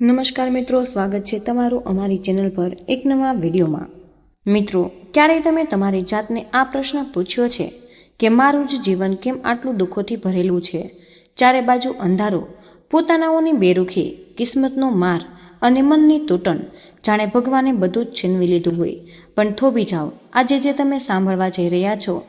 નમસ્કાર મિત્રો, સ્વાગત છે તમારું અમારી ચેનલ પર એક નવા વિડીયોમાં. મિત્રો, ક્યારેય તમે તમારી જાતને આ પ્રશ્ન પૂછ્યો છે કે મારું જ જીવન કેમ આટલું દુઃખોથી ભરેલું છે? ચારે બાજુ અંધારો, પોતાનાઓની બેરુખી, કિસ્મતનો માર અને મનની તૂટણ, જાણે ભગવાને બધું જ છીનવી લીધું હોય. પણ થોભી જાઓ, આજે જે તમે સાંભળવા જઈ રહ્યા છો,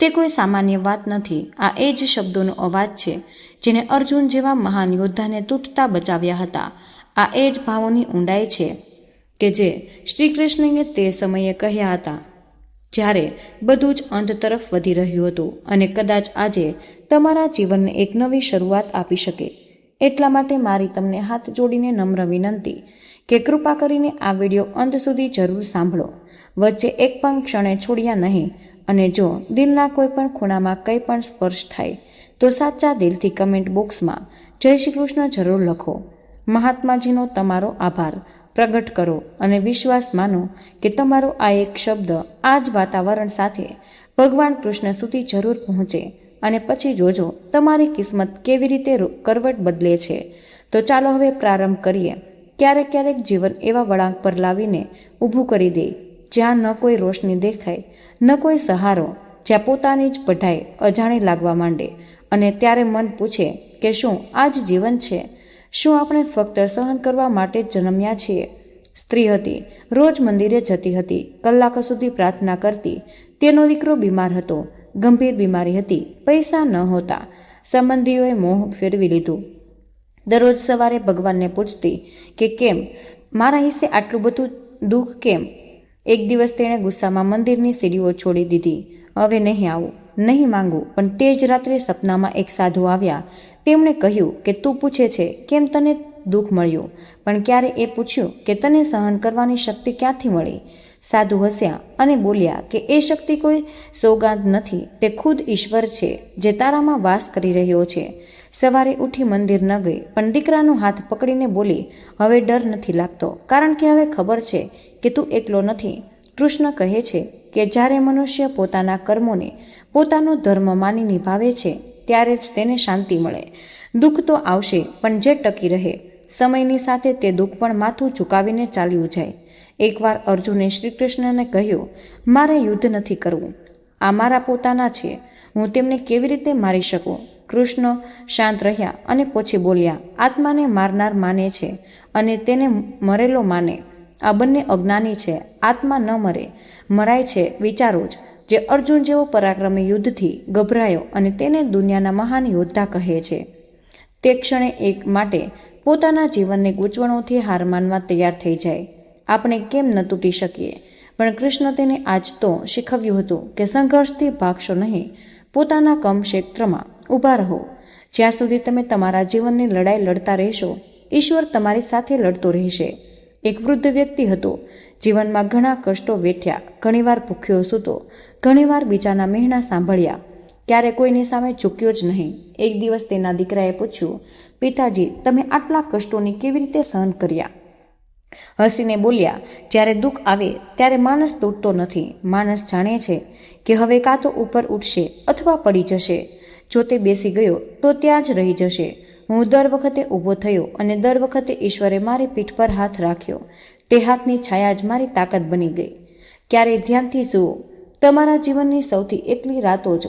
તે કોઈ સામાન્ય વાત નથી. આ એ જ શબ્દોનો અવાજ છે જેને અર્જુન જેવા મહાન યોદ્ધાને તૂટતા બચાવ્યા હતા. આ એ જ ભાવોની ઊંડાઈ છે કે જે શ્રી કૃષ્ણએ તે સમયે કહ્યા હતા. જ્યારે બધું જ અંત તરફ વધી રહ્યું હતું અને કદાચ આજે તમારા જીવનને એક નવી શરૂઆત આપી શકે, એટલા માટે મારી તમને હાથ જોડીને નમ્ર વિનંતી કે કૃપા કરીને આ વીડિયો અંત સુધી જરૂર સાંભળો. વચ્ચે એક પણ ક્ષણે છોડ્યા નહીં અને જો દિલના કોઈ પણ ખૂણામાં કંઈ પણ સ્પર્શ થાય, તો સાચા દિલથી કમેન્ટ બોક્સમાં જય શ્રી કૃષ્ણ જરૂર લખો. મહાત્માજીનો તમારો આભાર. પ્રગટ કરો અને વિશ્વાસ માનો કે તમારો આ એક શબ્દ આ જ વાતાવરણ સાથે ભગવાન કૃષ્ણ સુધી જરૂર પહોંચે અને પછી જોજો તમારી કિસ્મત કેવી રીતે કરવટ બદલે છે. તો ચાલો હવે પ્રારંભ કરીએ. ક્યારેક ક્યારેક જીવન એવા વળાંક પર લાવીને ઊભું કરી દે, જ્યાં ન કોઈ રોશની દેખાય, ન કોઈ સહારો, જ્યાં પોતાની જ પઢાઈ અજાણી લાગવા માંડે અને ત્યારે મન પૂછે કે શું આ જ જીવન છે? શું આપણે ફક્ત સહન કરવા માટે જન્મ્યા છીએ? સ્ત્રી હતી, રોજ મંદિરે જતી હતી, કલાકો સુધી પ્રાર્થના કરતી. તેનો દીકરો બીમાર હતો, ગંભીર બીમારી હતી, પૈસા ન હોતા. સંબંધીઓએ મોહ ફેરવી લીધું. દરરોજ સવારે ભગવાનને પૂછતી કે, કેમ? મારા હિસ્સે આટલું બધું દુઃખ કેમ? એક દિવસ તેણે ગુસ્સામાં મંદિરની સીડીઓ છોડી દીધી. હવે નહીં આવું, નહીં માંગું. પણ તે જ રાત્રે સપનામાં એક સાધુ આવ્યા. તેમણે કહ્યું કે તું પૂછે છે, કેમ તને દુઃખ મળ્યું? પણ ક્યારે એ પૂછ્યું કે તને સહન કરવાની શક્તિ ક્યાંથી મળી? સાધુ હસ્યા અને બોલ્યા કે, એ શક્તિ કોઈ સોગાંત નથી, તે ખુદ ઈશ્વર છે, જે તારામાં વાસ કરી રહ્યો છે. સવારે ઉઠી મંદિર ન ગઈ, પણ દીકરાનો હાથ પકડીને બોલી, હવે ડર નથી લાગતો, કારણ કે હવે ખબર છે કે તું એકલો નથી. કૃષ્ણ કહે છે કે, જ્યારે મનુષ્ય પોતાના કર્મોને પોતાનો ધર્મ માની નિભાવે છે ત્યારે જ તેને શાંતિ મળે. દુઃખ તો આવશે, પણ જે ટકી રહે, સમયની સાથે તે દુઃખ પણ માથું ઝુકાવીને ચાલ્યું જાય. એકવાર અર્જુને શ્રી કૃષ્ણને કહ્યું, મારે યુદ્ધ નથી કરવું. આ મારા પોતાના છે. હું તેમને કેવી રીતે મારી શકું? કૃષ્ણ શાંત રહ્યા અને પછી બોલ્યા, આત્માને મારનાર માને છે અને તેને મરેલો માને. આ બંને અજ્ઞાની છે. આત્મા ન મરે. મરાય છે. વિચારો જ. જે અર્જુન જેવો પરાક્રમી યુદ્ધથી ગભરાયો અને તેને દુનિયાના મહાન યોદ્ધા કહે છે. તે ક્ષણે એક માટે પોતાના જીવનને ગૂંચવણોથી હાર માનવા તૈયાર થઈ જાય. આપણે કેમ ન તૂટી શકીએ? પણ કૃષ્ણ તેને આજ તો શીખવ્યું હતું કે સંઘર્ષથી ભાગશો નહીં. પોતાના કમ ક્ષેત્રમાં ઊભા રહો. જ્યાં સુધી તમે તમારા જીવનની લડાઈ લડતા રહેશો, ઈશ્વર તમારી સાથે લડતો રહેશે. એક વૃદ્ધ વ્યક્તિ હતો જીવનમાં ઘણા કષ્ટો વેઠ્યા, ઘણીવાર ભૂખ્યો સૂતો, ઘણીવાર બીજાના મહેણા સાંભળ્યા. ક્યારે કોઈની સામે ચૂક્યો જ નહીં. એક દિવસ તેના દીકરાએ પૂછ્યું, પિતાજી, તમે આટલા કષ્ટોની કેવી રીતે સહન કર્યા? હસીને બોલ્યા, જ્યારે દુઃખ આવે, ત્યારે માણસ તૂટતો નથી. માણસ જાણે છે કે હવે કાં તો ઉપર ઉઠશે અથવા પડી જશે. જો તે બેસી ગયો, તો ત્યાં જ રહી જશે. હું દર વખતે ઊભો થયો અને દર વખતે ઈશ્વરે મારી પીઠ પર હાથ રાખ્યો. તે હાથની છાયા જ મારી તાકાત બની ગઈ. ક્યારેય ધ્યાનથી જુઓ, તમારા જીવનની સૌથી એકલી રાતો જ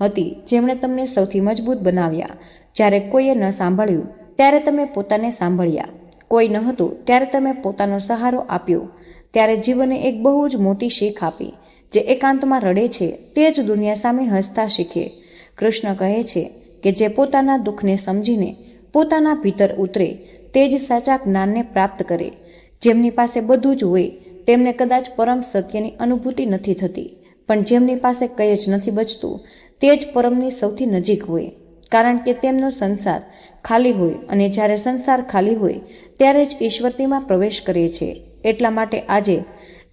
હતી જેમણે તમને સૌથી મજબૂત બનાવ્યા. જ્યારે કોઈએ ન સાંભળ્યું, ત્યારે તમે પોતાને સાંભળ્યા. કોઈ ન હતું, ત્યારે તમે પોતાનો સહારો આપ્યો. ત્યારે જીવને એક બહુ જ મોટી શીખ આપી, જે એકાંતમાં રડે છે, તે જ દુનિયા સામે હસતા શીખે. કૃષ્ણ કહે છે કે જે પોતાના દુઃખને સમજીને પોતાના ભીતર ઉતરે, તે જ સાચા જ્ઞાનને પ્રાપ્ત કરે. જેમની પાસે બધું જ હોય, તેમને કદાચ પરમ સત્યની અનુભૂતિ નથી થતી. પણ જેમની પાસે કંઈ જ નથી બચતું, તે જ પરમની સૌથી નજીક હોય. કારણ કે તેમનો સંસાર ખાલી હોય અને જ્યારે સંસાર ખાલી હોય, ત્યારે જ ઈશ્વરતીમાં પ્રવેશ કરે છે. એટલા માટે આજે,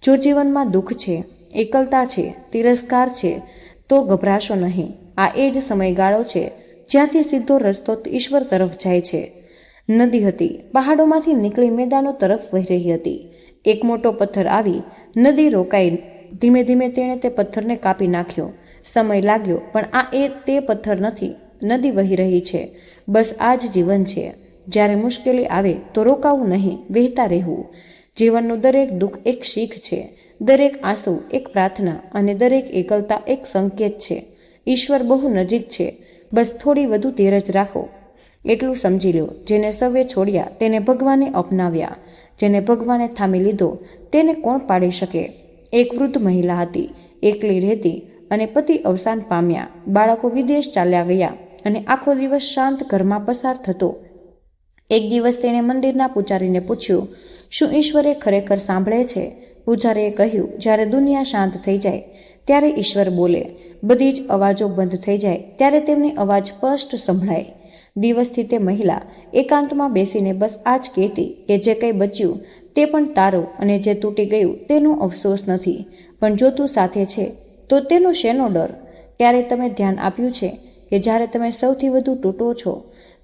જો જીવનમાં દુઃખ છે, એકલતા છે, તિરસ્કાર છે, તો ગભરાશો નહીં. આ એ જ સમયગાળો છે જ્યાંથી સીધો રસ્તો ઈશ્વર તરફ જાય છે. નદી હતી. પહાડોમાંથી નીકળી મેદાનો તરફ વહી રહી હતી. એક મોટો પથ્થર આવી નદી રોકાઈ ધીમે ધીમે તેણે તે પથ્થરને કાપી નાખ્યો. સમય લાગ્યો, પણ આ એ તે પથ્થર નથી. નદી વહી રહી છે. બસ આ જ જીવન છે. જ્યારે મુશ્કેલી આવે તો રોકાવું નહીં, વહેતા રહેવું. જીવનનું દરેક દુઃખ એક શીખ છે. દરેક આંસુ એક પ્રાર્થના અને દરેક એકલતા એક સંકેત છે. ઈશ્વર બહુ નજીક છે. બસ થોડી વધુ ધીરજ રાખો. એટલું સમજી લો જેને સૌએ છોડ્યા તેને ભગવાને અપનાવ્યા. જેને ભગવાને થામી લીધો, તેને કોણ પાડી શકે? એક વૃદ્ધ મહિલા હતી, એકલી રહેતી અને પતિ અવસાન પામ્યા. બાળકો વિદેશ ચાલ્યા ગયા અને આખો દિવસ શાંત ઘરમાં પસાર થતો. એક દિવસ તેણે મંદિરના પૂજારીને પૂછ્યું, શું ઈશ્વરે ખરેખર સાંભળે છે? પૂજારીએ કહ્યું, જ્યારે દુનિયા શાંત થઈ જાય, ત્યારે ઈશ્વર બોલે. બધી જ અવાજો બંધ થઈ જાય, ત્યારે તેમની અવાજ સ્પષ્ટ સંભળાય. દિવસથી તે મહિલા એકાંતમાં બેસીને બસ આ જ કહેતી કે જે કંઈ બચ્યું તે પણ તારું અને જે તૂટી ગયું તેનો અફસોસ નથી. પણ જો તું સાથે છે, તો તેનો શેનો ડર? ક્યારે તમે ધ્યાન આપ્યું છે કે જ્યારે તમે સૌથી વધુ તૂટો છો,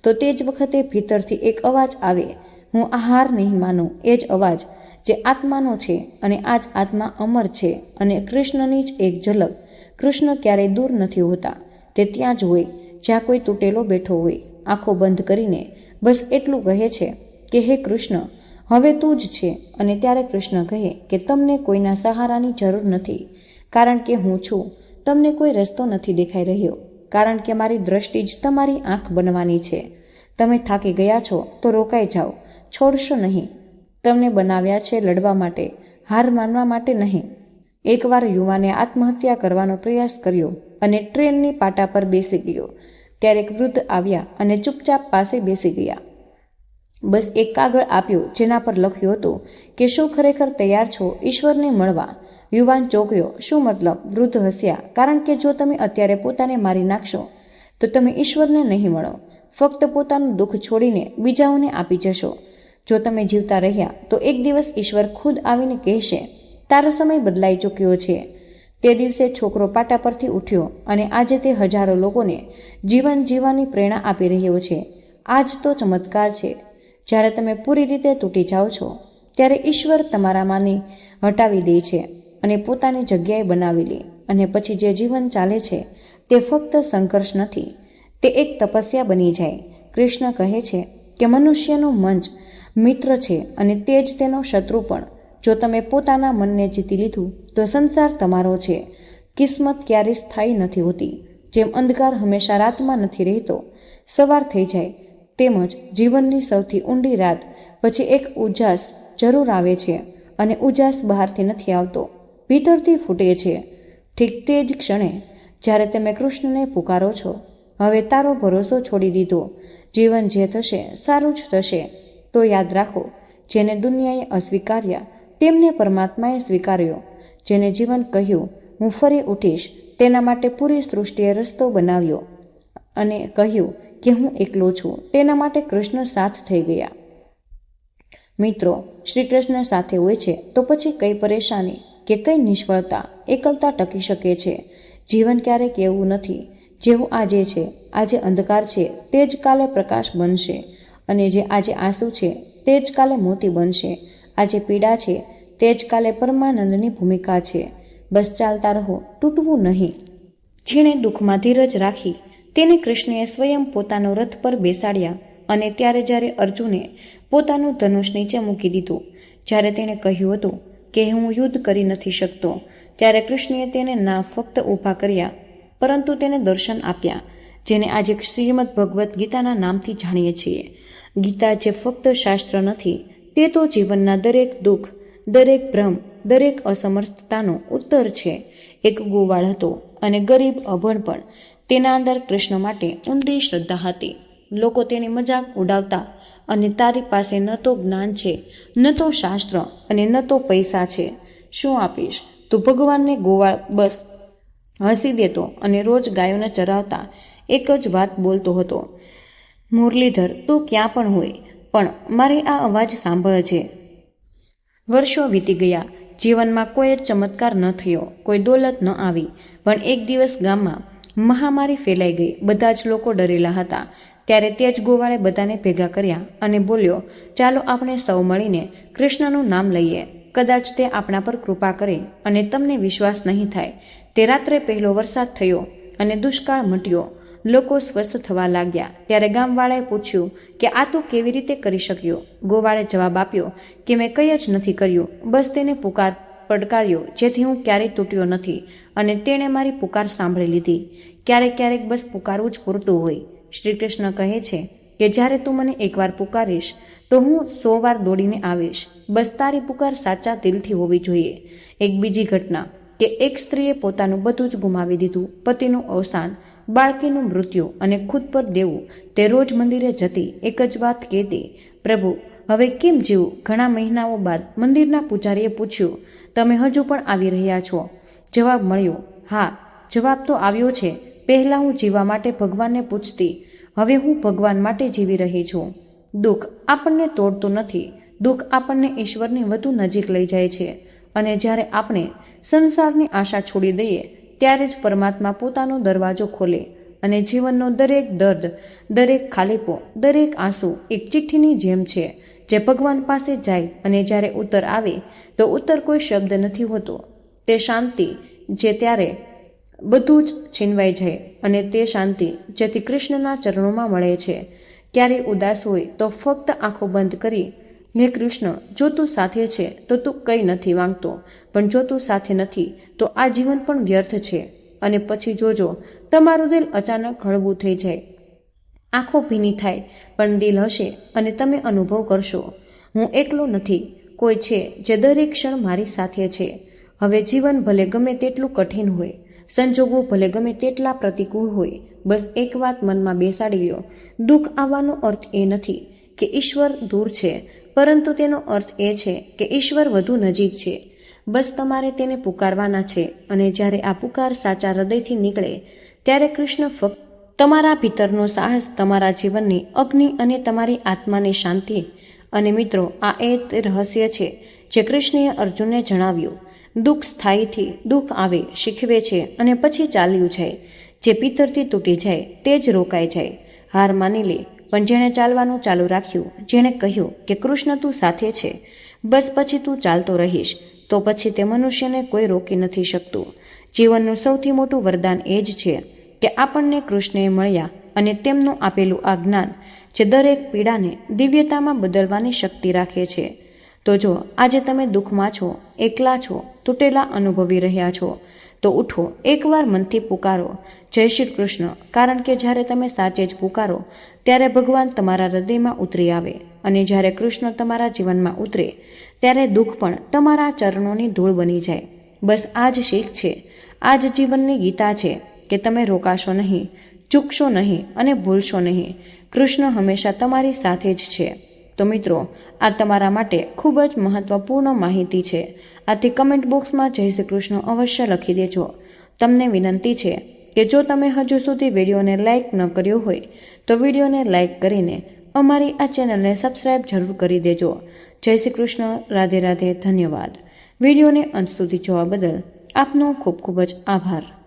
તો તે જ વખતે ભીતરથી એક અવાજ આવે, હું આ હાર નહીં માનું. એ જ અવાજ, જે આત્માનો છે અને આ જ આત્મા અમર છે અને કૃષ્ણની જ એક ઝલક. કૃષ્ણ ક્યારેય દૂર નથી હોતા. તે ત્યાં જ હોય, જ્યાં કોઈ તૂટેલો બેઠો હોય. આંખો બંધ કરીને બસ એટલું કહે છે કે, હે કૃષ્ણ, હવે તું જ છે. અને ત્યારે કૃષ્ણ કહે કે, તમને કોઈના સહારાની જરૂર નથી, કારણ કે હું છું. તમને કોઈ રસ્તો નથી દેખાઈ રહ્યો, કારણ કે મારી દ્રષ્ટિ જ તમારી આંખ બનવાની છે. તમે થાકી ગયા છો, તો રોકાઈ જાઓ. છોડશો નહીં. તમને બનાવ્યા છે લડવા માટે, હાર માનવા માટે નહીં. એકવાર યુવાને આત્મહત્યા કરવાનો પ્રયાસ કર્યો અને ટ્રેનની પાટા પર બેસી ગયો. ક્યારેક વૃદ્ધ આવ્યા અને ચૂપચાપ પાસે બેસી ગયા. બસ એક કાગળ આપ્યો જેના પર લખ્યું હતું કે, શું ખરેખર તૈયાર છો? ઈશ્વરને મળવા. યુવાન ચોક્યો. શું મતલબ? વૃદ્ધ હસ્યા. કારણ કે જો તમે અત્યારે પોતાને મારી નાખશો, તો તમે ઈશ્વરને નહીં મળો. ફક્ત પોતાનું દુઃખ છોડીને બીજાઓને આપી જશો. જો તમે જીવતા રહ્યા, તો એક દિવસ ઈશ્વર ખુદ આવીને કહેશે, તારો સમય બદલાઈ ચૂક્યો છે. તે દિવસે છોકરો પાટા પરથી ઉઠ્યો અને આજે તે હજારો લોકોને જીવન જીવવાની પ્રેરણા આપી રહ્યો છે. આ જ તો ચમત્કાર છે. જ્યારે તમે પૂરી રીતે તૂટી જાઓ છો, ત્યારે ઈશ્વર તમારામાંને હટાવી દે છે અને પોતાની જગ્યાએ બનાવી લે અને પછી જે જીવન ચાલે છે, તે ફક્ત સંઘર્ષ નથી, તે એક તપસ્યા બની જાય. કૃષ્ણ કહે છે કે મનુષ્યનું મંચ મિત્ર છે અને તે જ તેનો શત્રુ પણ. જો તમે પોતાના મનને જીતી લીધું તો સંસાર તમારો છે. કિસ્મત ક્યારેય સ્થાયી નથી હોતી. જેમ અંધકાર હંમેશા રાતમાં નથી રહેતો. સવાર થઈ જાય. તેમજ જીવનની સૌથી ઊંડી રાત પછી એક ઉજાસ જરૂર આવે છે અને ઉજાસ બહારથી નથી આવતો. ભીતરથી ફૂટે છે. ઠીક તે જ ક્ષણે જ્યારે તમે કૃષ્ણને પુકારો છો. હવે તારો ભરોસો છોડી દીધો. જીવન જે થશે સારું જ થશે. તો યાદ રાખો, જેને દુનિયાએ અસ્વીકાર્યા, તેમને પરમાત્માએ સ્વીકાર્યો. જેને જીવન કહ્યું, હું ફરી ઉઠીશ. તેના માટે પૂરી સૃષ્ટિએ રસ્તો બનાવ્યો અને કહ્યું કે હું એકલો છું. તેના માટે કૃષ્ણ સાથ થઈ ગયા. મિત્રો, શ્રી કૃષ્ણ સાથે હોય છે તો પછી કઈ પરેશાની કે કઈ નિષ્ફળતા એકલતા ટકી શકે છે? જીવન ક્યારેક એવું નથી. જેવું આજે છે, આજે અંધકાર છે, તે જ કાલે પ્રકાશ બનશે. અને જે આજે આંસુ છે, તે જ કાલે મોતી બનશે. આજે પીડા છે તે જ કાલે પરમાનંદની ભૂમિકા છે. બસ ચાલતા રહો, તૂટવું નહીં. જેણે દુઃખમાં ધીરજ રાખી, તેને કૃષ્ણએ સ્વયં પોતાનો રથ પર બેસાડ્યા અને ત્યારે જ્યારે અર્જુને પોતાનું ધનુષ નીચે મૂકી દીધું, જ્યારે તેણે કહ્યું હતું કે હું યુદ્ધ કરી નથી શકતો, ત્યારે કૃષ્ણએ તેને ના ફક્ત ઊભા કર્યા, પરંતુ તેને દર્શન આપ્યા, જેને આજે શ્રીમદ ભગવદ્ ગીતાના નામથી જાણીએ છીએ. ગીતા જે ફક્ત શાસ્ત્ર નથી, તે તો જીવનના દરેક દુઃખ દરેક ભ્રમ, દરેક અસમર્થતાનો ઉત્તર છે. એક ગોવાળ હતો અને ગરીબ અભણ પણ. તેના અંદર કૃષ્ણ માટે ઊંડી શ્રદ્ધા હતી. લોકો તેની મજાક ઉડાવતા અને તારી પાસે ન તો જ્ઞાન છે, ન તો શાસ્ત્ર અને ન તો પૈસા છે. શું આપીશ? તું ભગવાનને ગોવાળ બસ. હસી દેતો અને રોજ ગાયોને ચરાવતા એક જ વાત બોલતો હતો. મુરલીધર, તું ક્યાં પણ હોય, પણ મારે આ અવાજ સાંભળે છે. વર્ષો વીતી ગયા. જીવનમાં કોઈ જ ચમત્કાર ન થયો, કોઈ દોલત ન આવી. પણ એક દિવસ ગામમાં મહામારી ફેલાઈ ગઈ. બધા જ લોકો ડરેલા હતા. ત્યારે તે જ ગોવાળે બધાને ભેગા કર્યા અને બોલ્યો, ચાલો આપણે સૌ મળીને કૃષ્ણનું નામ લઈએ. કદાચ તે આપણા પર કૃપા કરે અને તમને વિશ્વાસ નહીં થાય. તે રાત્રે પહેલો વરસાદ થયો અને દુષ્કાળ મટ્યો. લોકો સ્વસ્થ થવા લાગ્યા. ત્યારે ગામવાળાએ પૂછ્યું કે, આ તું કેવી રીતે કરી શક્યો? ગોવાળે જવાબ આપ્યો કે, મેં કંઈ જ નથી કર્યું. બસ તેને પુકાર પડકાર્યો, જેથી હું ક્યારેય તૂટ્યો નથી, અને તેણે મારી પુકાર સાંભળી લીધી. ક્યારેક ક્યારેક બસ પુકારવું જ પૂરતું હોય. શ્રી કૃષ્ણ કહે છે કે, જ્યારે તું મને એકવાર પુકારીશ, તો હું સો વાર દોડીને આવીશ. બસ તારી પુકાર સાચા દિલથી હોવી જોઈએ. એક બીજી ઘટના કે, એક સ્ત્રીએ પોતાનું બધું જ ગુમાવી દીધું, પતિનું અવસાન. બાળકીનું મૃત્યુ અને ખુદ પર દેવું, તે રોજ મંદિરે જતી એક જ વાત કહેતી, પ્રભુ, હવે કેમ જીવું? ઘણા મહિનાઓ બાદ મંદિરના પૂજારીએ પૂછ્યું, તમે હજુ પણ આવી રહ્યા છો? જવાબ મળ્યો, હા, જવાબ તો આવ્યો છે. પહેલાં હું જીવવા માટે ભગવાનને પૂછતી, હવે હું ભગવાન માટે જીવી રહી છું. દુઃખ આપણને તોડતું નથી. દુઃખ આપણને ઈશ્વરની વધુ નજીક લઈ જાય છે. અને જ્યારે આપણે સંસારની આશા છોડી દઈએ ત્યારે જ પરમાત્મા પોતાનો દરવાજો ખોલે અને જીવનનો દરેક દર્દ, દરેક ખાલીપો, દરેક આંસુ એક ચિઠ્ઠીની જેમ છે. જે ભગવાન પાસે જાય અને જ્યારે ઉત્તર આવે, તો ઉત્તર કોઈ શબ્દ નથી હોતો. તે શાંતિ જે ત્યારે બધું જ છીનવાઈ જાય અને તે શાંતિ જેથી કૃષ્ણના ચરણોમાં મળે છે. ક્યારેય ઉદાસ હોય તો ફક્ત આંખો બંધ કરી હે કૃષ્ણ, જો તું સાથે છે, તો તું કંઈ નથી માંગતો. પણ જો તું સાથે નથી, તો આ જીવન પણ વ્યર્થ છે. અને પછી જોજો, તમારું દિલ અચાનક હળવું થઈ જાય. આંખો ભીની થાય, પણ દિલ હશે અને તમે અનુભવ કરશો. હું એકલો નથી, કોઈ છે જે દરેક ક્ષણ મારી સાથે છે. હવે જીવન ભલે ગમે તેટલું કઠિન હોય, સંજોગો ભલે ગમે તેટલા પ્રતિકૂળ હોય, બસ એક વાત મનમાં બેસાડી લ્યો. દુઃખ આવવાનો અર્થ એ નથી કે ઈશ્વર દૂર છે પરંતુ તેનો અર્થ એ છે કે ઈશ્વર વધુ નજીક છે. બસ તમારે તેને પુકારવાના છે અને જ્યારે આ પુકાર સાચા હૃદયથી નીકળે, ત્યારે કૃષ્ણ ફક્ત તમારા ભીતરનો સાહસ તમારા જીવનની અગ્નિ અને તમારી આત્માની શાંતિ. અને મિત્રો, આ એ રહસ્ય છે જે કૃષ્ણએ અર્જુનને જણાવ્યું. દુઃખ સ્થાયીથી દુઃખ આવે, શીખવે છે અને પછી ચાલ્યું જાય. જે પિત્તરથી તૂટી જાય, તે જ રોકાઈ જાય. હાર માની લે પણ જેણે ચાલવાનું ચાલુ રાખ્યું, જેણે કહ્યું કે કૃષ્ણ તું સાથે છે, બસ પછી તું ચાલતો રહીશ, તો પછી તે મનુષ્યને કોઈ રોકી નથી શકતું. જીવનનું સૌથી મોટું વરદાન એ જ છે કે આપણને કૃષ્ણએ મળ્યા અને તેમનું આપેલું આ જ્ઞાન, જે દરેક પીડાને દિવ્યતામાં બદલવાની શક્તિ રાખે છે. તો જો આજે તમે દુઃખમાં છો, એકલા છો, તૂટેલા અનુભવી રહ્યા છો, તો ઉઠો, એકવાર મનથી પુકારો જય શ્રી કૃષ્ણ. કારણ કે જ્યારે તમે સાચે જ પુકારો, ત્યારે ભગવાન તમારા હૃદયમાં ઉતરી આવે અને જ્યારે કૃષ્ણ તમારા જીવનમાં ઉતરે, ત્યારે દુઃખ પણ તમારા ચરણોની ધૂળ બની જાય. બસ આ જ શીખ છે. આ જ જીવનની ગીતા છે કે તમે રોકાશો નહીં, ચૂકશો નહીં અને ભૂલશો નહીં. કૃષ્ણ હંમેશા તમારી સાથે જ છે. તો મિત્રો, આ તમારા માટે ખૂબ જ મહત્વપૂર્ણ માહિતી છે. આથી કમેન્ટ બોક્સમાં જય શ્રી કૃષ્ણ અવશ્ય લખી દેજો. તમને વિનંતી છે કે જો તમે હજુ સુધી વિડીયોને લાઇક ન કર્યો હોય, તો વિડીયોને લાઇક કરીને અમારી આ ચેનલને સબસ્ક્રાઇબ જરૂર કરી દેજો. જય શ્રી કૃષ્ણ, રાધે રાધે, ધન્યવાદ. વિડીયોને અંત સુધી જોવા બદલ આપનો ખૂબ ખૂબ જ આભાર.